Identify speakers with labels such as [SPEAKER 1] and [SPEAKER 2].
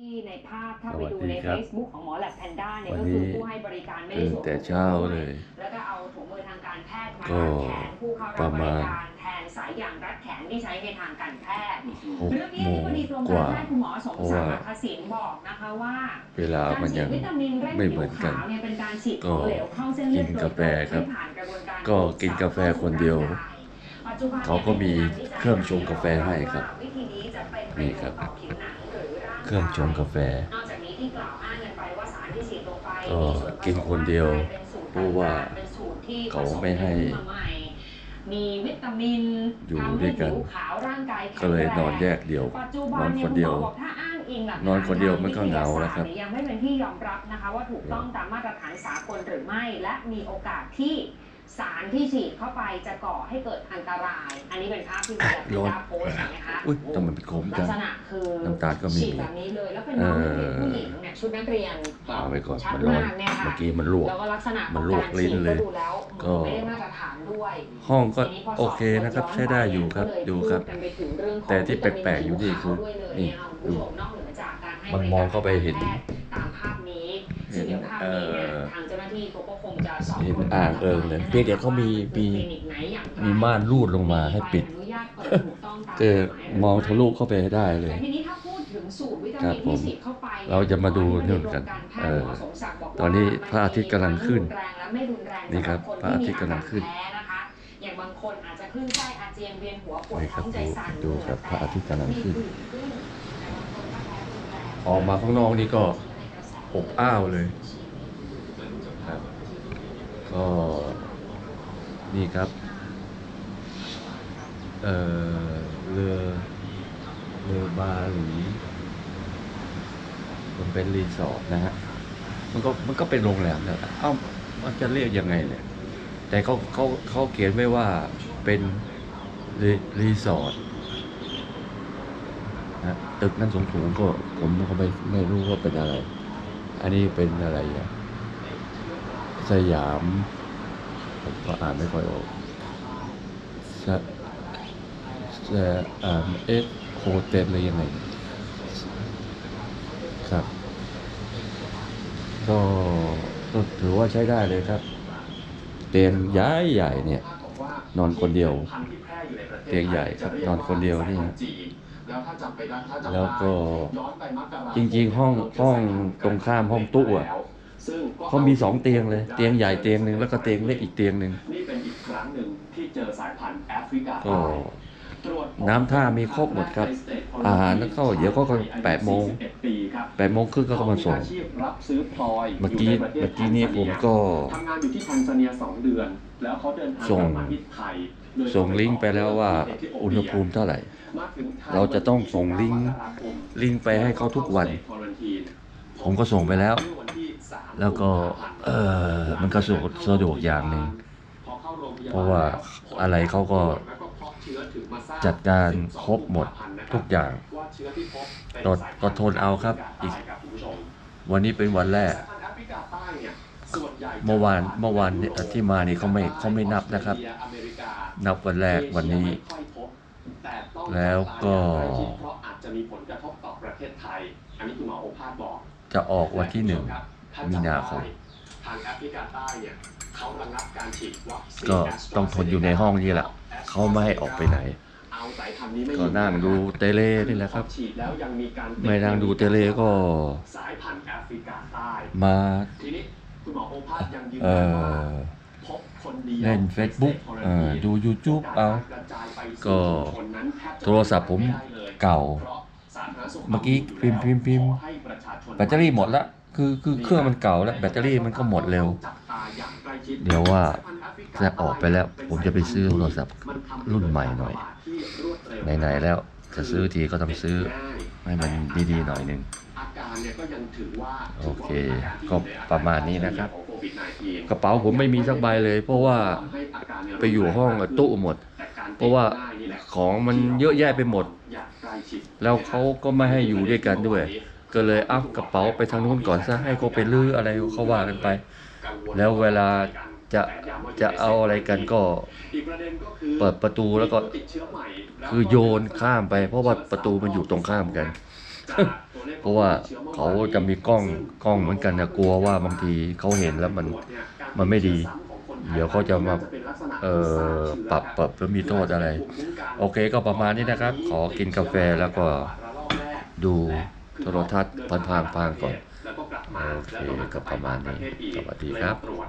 [SPEAKER 1] ที่ในภาพถ้าไป
[SPEAKER 2] สวัส
[SPEAKER 1] ดู
[SPEAKER 2] ดี
[SPEAKER 1] ใน
[SPEAKER 2] ครับ
[SPEAKER 1] Facebook ของหมอแลบแพนด้าเนี่ย
[SPEAKER 2] วัน
[SPEAKER 1] ก็
[SPEAKER 2] นี้
[SPEAKER 1] คือผู้ให้บริการไม่ได้
[SPEAKER 2] ตื่น
[SPEAKER 1] สวม
[SPEAKER 2] แต่เช้าเลย
[SPEAKER 1] แล้วก็เอาถุงมือทางการแพทย์มา
[SPEAKER 2] ก็
[SPEAKER 1] แทนผู้เข้า
[SPEAKER 2] ป
[SPEAKER 1] รั
[SPEAKER 2] ระ
[SPEAKER 1] บบ
[SPEAKER 2] มา
[SPEAKER 1] ริ
[SPEAKER 2] ณ
[SPEAKER 1] การแทนสายยางรัดแขนที่ใช้ในทางการแพทย์
[SPEAKER 2] หก
[SPEAKER 1] เรื่องนี้
[SPEAKER 2] โม
[SPEAKER 1] ที่
[SPEAKER 2] ง
[SPEAKER 1] พอดีกรม
[SPEAKER 2] ก
[SPEAKER 1] การ
[SPEAKER 2] ว่า
[SPEAKER 1] แพทย์คุณหมอสม
[SPEAKER 2] เพราะ
[SPEAKER 1] ศัก
[SPEAKER 2] ว่า
[SPEAKER 1] ดิ์อัคศินบอกนะคะว่า
[SPEAKER 2] เวลามันยัง
[SPEAKER 1] การฉีดวิตามินเร่ง
[SPEAKER 2] ไม่เหมือนกัน
[SPEAKER 1] ผิวขาวเนี่ยเป็นการฉีด
[SPEAKER 2] ก็
[SPEAKER 1] ของเหลวเข้าเส้นเลือด
[SPEAKER 2] กิน
[SPEAKER 1] โดย
[SPEAKER 2] กาแฟ
[SPEAKER 1] ตรง
[SPEAKER 2] ครับ
[SPEAKER 1] ไม่ผ่านกระบวนการ
[SPEAKER 2] ก็กินกาแฟคนเดียว
[SPEAKER 1] ปัจจุบันนี่ย
[SPEAKER 2] เขาก็มีเครื่องชงกาแฟให้ครับ
[SPEAKER 1] วิธีนี้จะเป็นประ
[SPEAKER 2] นี่
[SPEAKER 1] โยช
[SPEAKER 2] ครับ เครื่องชงกาแฟ
[SPEAKER 1] นอกจากนี้ที่กล่าวอ้างกันไปว่าสารที่ฉีดลงไป
[SPEAKER 2] ก็
[SPEAKER 1] มีส่วผสม
[SPEAKER 2] กินคนเดียว
[SPEAKER 1] เป็นสูต
[SPEAKER 2] เพราะว่า
[SPEAKER 1] เป็นสูตรที่
[SPEAKER 2] เขาไม่ให้
[SPEAKER 1] ผสขึ้นมาใหม่มีวิตามิน
[SPEAKER 2] อยู่
[SPEAKER 1] ทำ
[SPEAKER 2] ด้วยกัน
[SPEAKER 1] ผิวขาวร่างกายแข็ง
[SPEAKER 2] ก็เลยนอนแย
[SPEAKER 1] รง
[SPEAKER 2] กเดียว
[SPEAKER 1] ปัจจุบั
[SPEAKER 2] นอน
[SPEAKER 1] เย
[SPEAKER 2] คนเดียว
[SPEAKER 1] ณหมอบอกถ้าอ้างอิงหลักฐาน
[SPEAKER 2] นอนคนเดียวมันก็เหงาแล้วครับ
[SPEAKER 1] ทงวิทยาศาสตเนี่ยยังไม่เป็นที่ยอมรับนะคะว่าถูกต้องตามมาตรฐานสากลหรือไม่ และมีโอกาสที่ สารที่ฉีดเข้าไปจะก่อให้เกิดอันตราย อันนี้เป็นภาพที่มีแบบ
[SPEAKER 2] ร้อน
[SPEAKER 1] ดาโพสต์นะคะ
[SPEAKER 2] อุ้ยทำไมเป็นโคม
[SPEAKER 1] ลั
[SPEAKER 2] จั
[SPEAKER 1] ก
[SPEAKER 2] ง
[SPEAKER 1] ษณะคือ
[SPEAKER 2] น้ำตาลก็ไม่มี
[SPEAKER 1] ฉีดแบบนี้เลย แล้วเป็นน้องนักเรียนผู้หญิงเนี่ยชุดนักเรียน
[SPEAKER 2] เอาไปก่อน
[SPEAKER 1] ชัด
[SPEAKER 2] มันร้อน
[SPEAKER 1] มากเนี่ยค่ะ
[SPEAKER 2] เมื่อกี้มันลวก
[SPEAKER 1] แล้วก็ลักษณะ
[SPEAKER 2] มันลวกลิ้นเลย
[SPEAKER 1] ก็ดูแล้ว
[SPEAKER 2] ก็
[SPEAKER 1] ไม่ได้มาตรฐานด้วย
[SPEAKER 2] ห้องก็
[SPEAKER 1] ทีนี้พส
[SPEAKER 2] โอเคนะครับใช้ได้อยู่ครับ
[SPEAKER 1] ก็เลย
[SPEAKER 2] ดูครับ
[SPEAKER 1] พูกันไปถึงเรื่องของ
[SPEAKER 2] แต่ที่แปลกๆอยู่นี่คือ
[SPEAKER 1] วิตามิ
[SPEAKER 2] นี่
[SPEAKER 1] ผิวขาวด้วยเลยเยค่ะคุณผู้ชมนอกเหนือจากการให้
[SPEAKER 2] มันมองเข้าไปเห็น
[SPEAKER 1] บริการตามภาพนี้ซึ่งเดี๋ยวภาพ นี้เนี่ย
[SPEAKER 2] เอ่อ
[SPEAKER 1] ทางเจ้าหน้าที่เขาก็คงจะสอบ
[SPEAKER 2] เห็น
[SPEAKER 1] สวน
[SPEAKER 2] อ่างเอิงเลยเพียงแต่เขามีมี
[SPEAKER 1] คลินิกไหนอย่างไร
[SPEAKER 2] มีม่านรูดลงมาให้ปิด
[SPEAKER 1] ใบอนุญาตเปิดถูกต้องตาม
[SPEAKER 2] เจอมองทะลุเข้าไปให้ได้เลย
[SPEAKER 1] แต่ทีนี้ถ้าพูดถึงสูตรวิตา
[SPEAKER 2] ครั
[SPEAKER 1] มิ
[SPEAKER 2] บ
[SPEAKER 1] น
[SPEAKER 2] ผม
[SPEAKER 1] ที่ฉีดเข้าไป
[SPEAKER 2] เราจะมาดูเรื่องกันเออตอนนี้พระอาทิตย์กำลังขึ้น
[SPEAKER 1] รุแรงและไม่รุนแรง
[SPEAKER 2] นี่ครับ
[SPEAKER 1] สำห
[SPEAKER 2] พระอาทิตย์กำลังขึ้น
[SPEAKER 1] คที่มีอาการแพ้นะคะอย่างบางคนอาจจะคลื่นไส้อาเจียนเวียนหัวปวด
[SPEAKER 2] นี่ค
[SPEAKER 1] ท้
[SPEAKER 2] รั
[SPEAKER 1] อบงใจสั่น
[SPEAKER 2] ดูครับพระอาทิตย์กำลังขึ้น
[SPEAKER 1] มีผื่ขึ้นแต่บางคนก็แพ้รุนแรง
[SPEAKER 2] ออกมาข้างนอกนี่ก็ อบอ้าวเลยครับก็นี่ครับเออเรือเรือบาหลีมันเป็นรีสอร์ทนะฮะมันก็มันก็เป็นโรงแรมนะเอ้ามันจะเรียกยังไงเนี่ย แต่เขาเขาเขาเขียนไว้ว่าเป็นรีรีสอร์ทนะตึกนั้นสูงสูงๆก็ผมก็ไม่ไม่รู้ว่าเป็นอะไร อันนี้เป็นอะไรอะสยาม ผมก็อ่านไม่ค่อยออกสสเอสโฮเทลอะไรยังไง ครับ ก็ถือว่าใช้ได้เลยครับ เตียงใหญ่ใหญ่เนี่ย นอนคนเดียว เตียงใหญ่ครับ นอนคนเดียวนี่
[SPEAKER 3] แล้วถ้าจำไปได้ถ้าจำได้
[SPEAKER 2] แล้วก็
[SPEAKER 3] ย้อนไปมกราคม
[SPEAKER 2] จริงๆห้องห้องตรงข้ามห้องตู้อะ
[SPEAKER 3] ซึ่งก็
[SPEAKER 2] เขามีสองเตียงเลย เตียงใหญ่เตียงหนึ่งแล้วก็เตียงเล็กอีกเตียงหนึ่ง
[SPEAKER 3] นี่เป็นอีกครั้งหนึ่งที่เจอสายพันธุ์แอฟริกา
[SPEAKER 2] ก็
[SPEAKER 3] ใต้ตรวจพบ
[SPEAKER 2] น้ำท่ามีครบหมดครับ อาหารแล้วก็เดี๋ยวก็แปดโมง
[SPEAKER 3] 41ปีครับ
[SPEAKER 2] แปดโมงครึ่งก็มาส่ง
[SPEAKER 3] เขามีอาชีพรับซื้อพลอย
[SPEAKER 2] เมื่อกี้
[SPEAKER 3] ยู่ในประทศ
[SPEAKER 2] เมื่อกี้นี้ผมก็
[SPEAKER 3] ทำงานอยู่ที่แทนซาเนียสองเดือน แล้วเขาเดินทาง
[SPEAKER 2] ส่ง
[SPEAKER 3] กลับมาที่ไทยโดย
[SPEAKER 2] ส่งลิงก์ไปแล้วว่าอุณหภูมิเท่าไหร่
[SPEAKER 3] มาถึงไทย
[SPEAKER 2] เราจะต้องส่งลิงก์ลิงก์ไปให้เขาทุกวัน ผมก็ส่งไปแล้ว แล้วก็เออมันก็สะดวกสะดวกอย่างหนึ่งเพราะว่าอะไรเขาก็ จัดการครบหมดทุกอย่างก็ก็ทนเอาครับอีก วันนี้เป็นวันแรก เมื่อวานเมื่อวานเนี่ยที่มานี่เขาไม่เขาไม่นับนะครับ นับวันแรกวันนี้ แล้วก็
[SPEAKER 3] เพราะอาจจะมีผลกระทบต่อประเทศไทยอันนี้คุณหมอโอภาสบอก
[SPEAKER 2] จะออกวันที่หนึ่งมีนาคม
[SPEAKER 3] ทางแอฟริกาใต้เนี่ยเขาระงับการฉีดวัคซีน
[SPEAKER 2] ก็ต้องทนอยู่ในห้องนี่แหละเขาไม่ให้ออกไปไหน
[SPEAKER 3] เอาสายพันธุ์นี้ไม่
[SPEAKER 2] ก็นั่งดูเตเลนี่แหละครับ
[SPEAKER 3] ฉีดแล้วยังมีการติด
[SPEAKER 2] ไม่นั่งดูเตเลก็
[SPEAKER 3] สายพันธุ์แอฟริกาใต้
[SPEAKER 2] มา
[SPEAKER 3] ทีนี้คุณหมอโอภาสยังยืน
[SPEAKER 2] เอ่
[SPEAKER 3] ยันว่า
[SPEAKER 2] อ
[SPEAKER 3] พบคนเดียว
[SPEAKER 2] เล่น Facebook เอ่อดู YouTube เอาก็โทรศัพท์ผมเก่า เมื่อกี้พิมพ์พิมพ์พิมพ์แบตเตอรี่หมดละคือคือเครื่องมันเก่าแล้วแบตเตอรี่มันก็หมดเร็ว เดี๋ยวว่าจะออกไปแล้วผมจะไปซื้อโทรศัพท์รุ่นใหม่หน่อยไหนๆแล้วจะซื้อทีก็ต้องซื้อให้มันดีๆหน่อยหนึ่งโอเค ก็ประมาณนี้นะครับ กระเป๋าผมไม่มีสักใบเลย เพราะว่าไปอยู่ห้องตู้หมด เพราะว่าของมันเยอะแยะไปหมด แล้วเขาก็ไม่ให้อยู่ด้วยกันด้วย ก็เลยเอากระเป๋าไปทางนู้นก่อนซะให้เขาไปลื้ออะไรเขาว่ากันไป แล้วเวลาจะจะเอาอะไรกันก็เปิดประตูแล้วก็คือโยนข้ามไป เพราะว่าประตูมันอยู่ตรงข้ามกัน เพราะว่าเขาจะมีกล้องกล้องเหมือนกันนะกลัวว่าบางทีเขาเห็นแล้วมันมันไม่ดี เดี๋ยวเขาจะมาเอ่อปรับปรับแล้วมีโทษอะไร โอเคก็ประมาณนี้นะครับ ขอกินกาแฟแล้วก็ดูโทรทัศน์พันๆๆก่อน โอเคก็ประมาณนี้สวัสดีครับ
[SPEAKER 3] ตรวจ